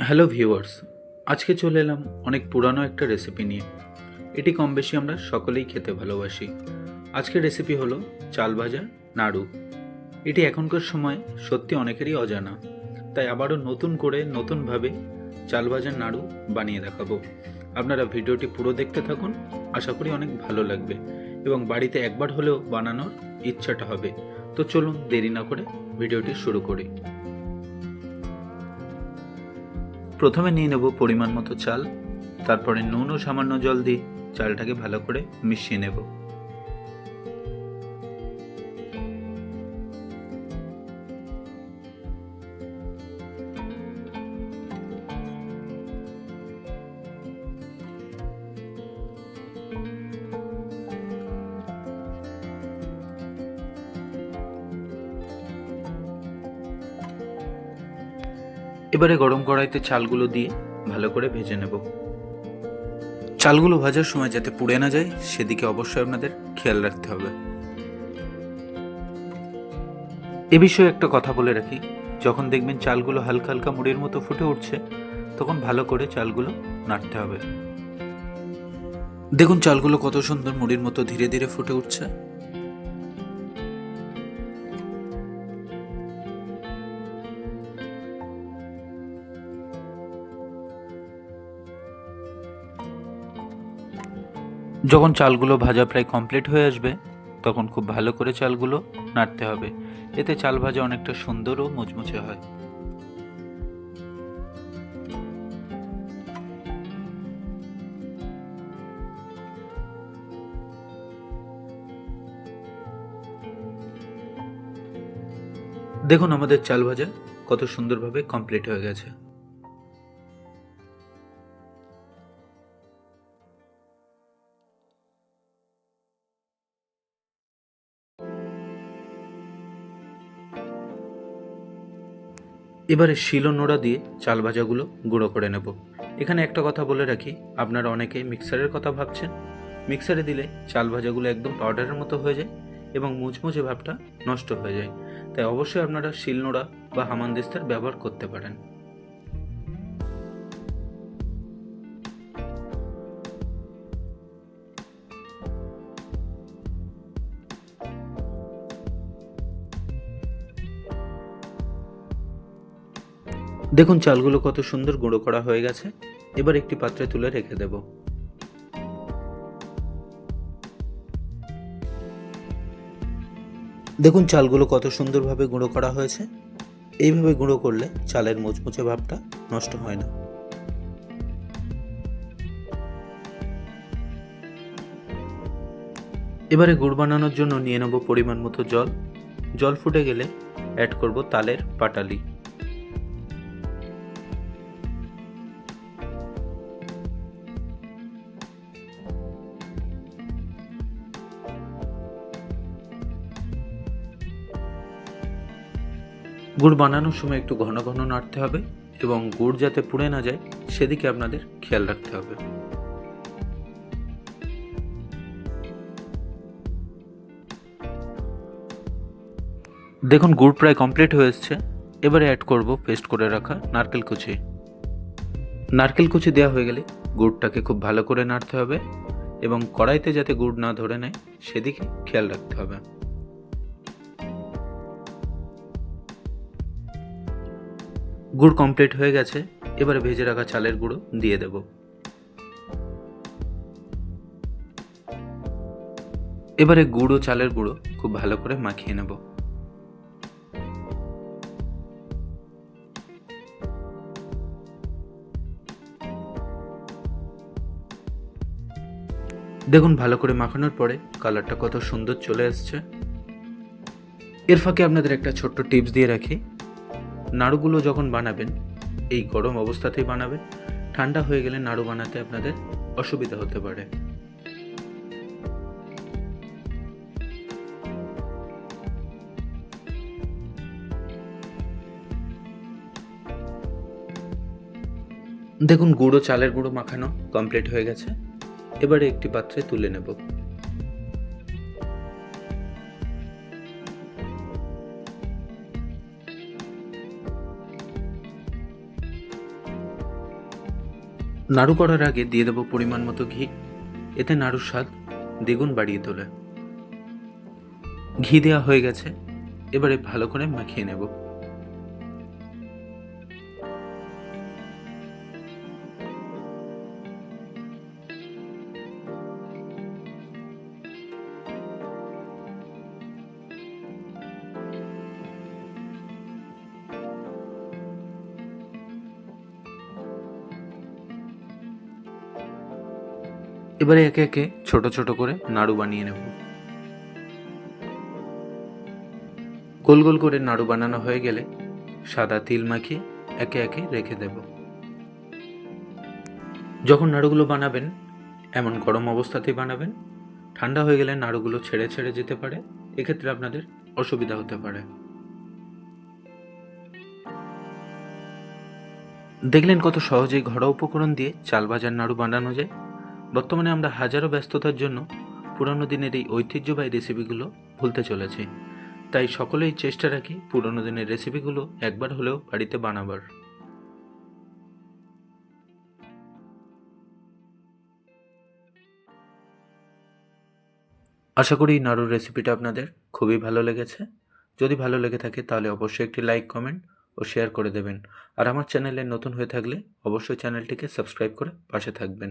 Hello viewers আজকে চলে এলাম অনেক পুরানো একটা রেসিপি নিয়ে। এটি কম বেশি আমরা সকলেই খেতে ভালোবাসি। আজকের রেসিপি হলো চাল ভাজা নাড়ু। এটি এখনকার সময় সত্যি অনেকেরই অজানা। তাই আবারও নতুন করে নতুনভাবে চাল ভাজার নাড়ু বানিয়ে দেখাবো। আপনারা ভিডিওটি পুরো দেখতে থাকুন, আশা করি অনেক ভালো লাগবে। এবং বাড়িতে একবার হলেও বানানোর ইচ্ছাটা হবে। তো চলুন দেরি না করে ভিডিওটি শুরু করি। প্রথমে নিয়ে নেব পরিমাণ মতো চাল, তারপরে নুন ও সামান্য জল দিয়ে চালটাকে ভালো করে মিশিয়ে নেব। এবারে গরম কড়াইতে চালগুলো দিয়ে ভালো করে ভেজে নেব। চালগুলো ভাজার সময় যাতে পুড়ে না যায়, সেদিকে অবশ্যই আপনাদের খেয়াল রাখতে হবে। এ বিষয়ে একটা কথা বলে রাখি, যখন দেখবেন চালগুলো হালকা হালকা মুড়ির মতো ফুটে উঠছে, তখন ভালো করে চালগুলো নাড়তে হবে। দেখুন চালগুলো কত সুন্দর মুড়ির মতো ধীরে ধীরে ফুটে উঠছে। যখন চালগুলো ভাজা প্রায় কমপ্লিট হয়ে আসবে, তখন খুব ভালো করে চালগুলো নাড়তে হবে। এতে চাল ভাজা অনেকটা সুন্দর ও মুচমুচে হয়। দেখুন আমাদের চাল ভাজা কত সুন্দরভাবে কমপ্লিট হয়ে গেছে। এবারে শিলো নোড়া দিয়ে চাল ভাজাগুলো গুঁড়ো করে নেব। এখানে একটা কথা বলে রাখি, আপনারা অনেকে মিক্সারের কথা ভাবছেন। মিক্সারে দিলে চাল ভাজাগুলো একদম পাউডারের মতো হয়ে যায় এবং মুচমুচে ভাবটা নষ্ট হয়ে যায়। তাই অবশ্যই আপনারা শিলনোড়া বা হামানদিস্তার ব্যবহার করতে পারেন। দেখুন, চালগুলো কত সুন্দর গুঁড়ো করা হয়ে গেছে। এবার একটি পাত্রে তুলে রেখে দেব। দেখুন, চালগুলো কত সুন্দরভাবে গুঁড়ো করা হয়েছে। এইভাবে গুঁড়ো করলে চালের মুচমুচে ভাবটা নষ্ট হয় না। এবারে গুড় বানানোর জন্য নিয়ে নেব পরিমাণ মতো জল। জল ফুটে গেলে অ্যাড করব তালের পাটালি। গুড় বানানোর সময় একটু ঘন ঘন নাড়তে হবে এবং গুড় যাতে পুড়ে না যায়, সেদিকে আপনাদের খেয়াল রাখতে হবে। দেখুন, গুড় প্রায় কমপ্লিট হয়ে এসছে। এবারে অ্যাড করব পেস্ট করে রাখা নারকেল কুচি। নারকেল কুচি দেওয়া হয়ে গেলে গুড়টাকে খুব ভালো করে নাড়তে হবে এবং কড়াইতে যাতে গুড় না ধরে নেয়, সেদিকে খেয়াল রাখতে হবে। গুড় কমপ্লিট হয়ে গেছে, এবারে ভেজে রাখা চালের গুঁড়ো দিয়ে দেব। এবারে গুঁড়ো, চালের গুঁড়ো খুব ভালো করে মাখিয়ে নেব। দেখুন, ভালো করে মাখানোর পরে কালারটা কত সুন্দর চলে আসছে এর ফাঁকে আপনাদের একটা ছোট্ট টিপস দিয়ে রাখি। নাড়ুগুলো যখন বানাবেন, এই গরম অবস্থাতেই বানাবেন, ঠান্ডা হয়ে গেলে নাড়ু বানাতে আপনাদের অসুবিধা হতে পারে। দেখুন, গুঁড়ো, চালের গুঁড়ো মাখানো কমপ্লিট হয়ে গেছে। এবারে একটি পাত্রে তুলে নেব। নাড়ু করার আগে দিয়ে দেবো পরিমাণ মতো ঘি। এতে নাড়ুর স্বাদ দ্বিগুণ বাড়িয়ে তোলে। ঘি দেওয়া হয়ে গেছে। এবারে ভালো করে মাখিয়ে নেব। এবারে একে একে ছোট ছোট করে নাড়ু বানিয়ে নেব। গোল গোল করে নাড়ু বানানো হয়ে গেলে সাদা তিল মাখিয়ে একে একে রেখে দেব। যখন নাড়ুগুলো বানাবেন, এমন গরম অবস্থাতেই বানাবেন, ঠান্ডা হয়ে গেলে নাড়ুগুলো ছেড়ে ছেড়ে যেতে পারে, এক্ষেত্রে আপনাদের অসুবিধা হতে পারে। দেখলেন কত সহজেই ঘরোয়া উপকরণ দিয়ে চাল ভাজার নাড়ু বানানো যায়? বর্তমানে আমরা হাজারো ব্যস্ততার জন্য পুরানো দিনের এই ঐতিহ্যবাহী রেসিপিগুলো ভুলতে চলেছি। তাই সকলেই চেষ্টা রাখি পুরনো দিনের রেসিপিগুলো একবার হলেও বাড়িতে বানাবার। আশা করি নাড়ুর রেসিপিটা আপনাদের খুবই ভালো লেগেছে। যদি ভালো লেগে থাকে তাহলে অবশ্যই একটি লাইক কমেন্ট ও শেয়ার করে দেবেন। আর আমার চ্যানেলে নতুন হয়ে থাকলে অবশ্যই চ্যানেলটিকে সাবস্ক্রাইব করে পাশে থাকবেন।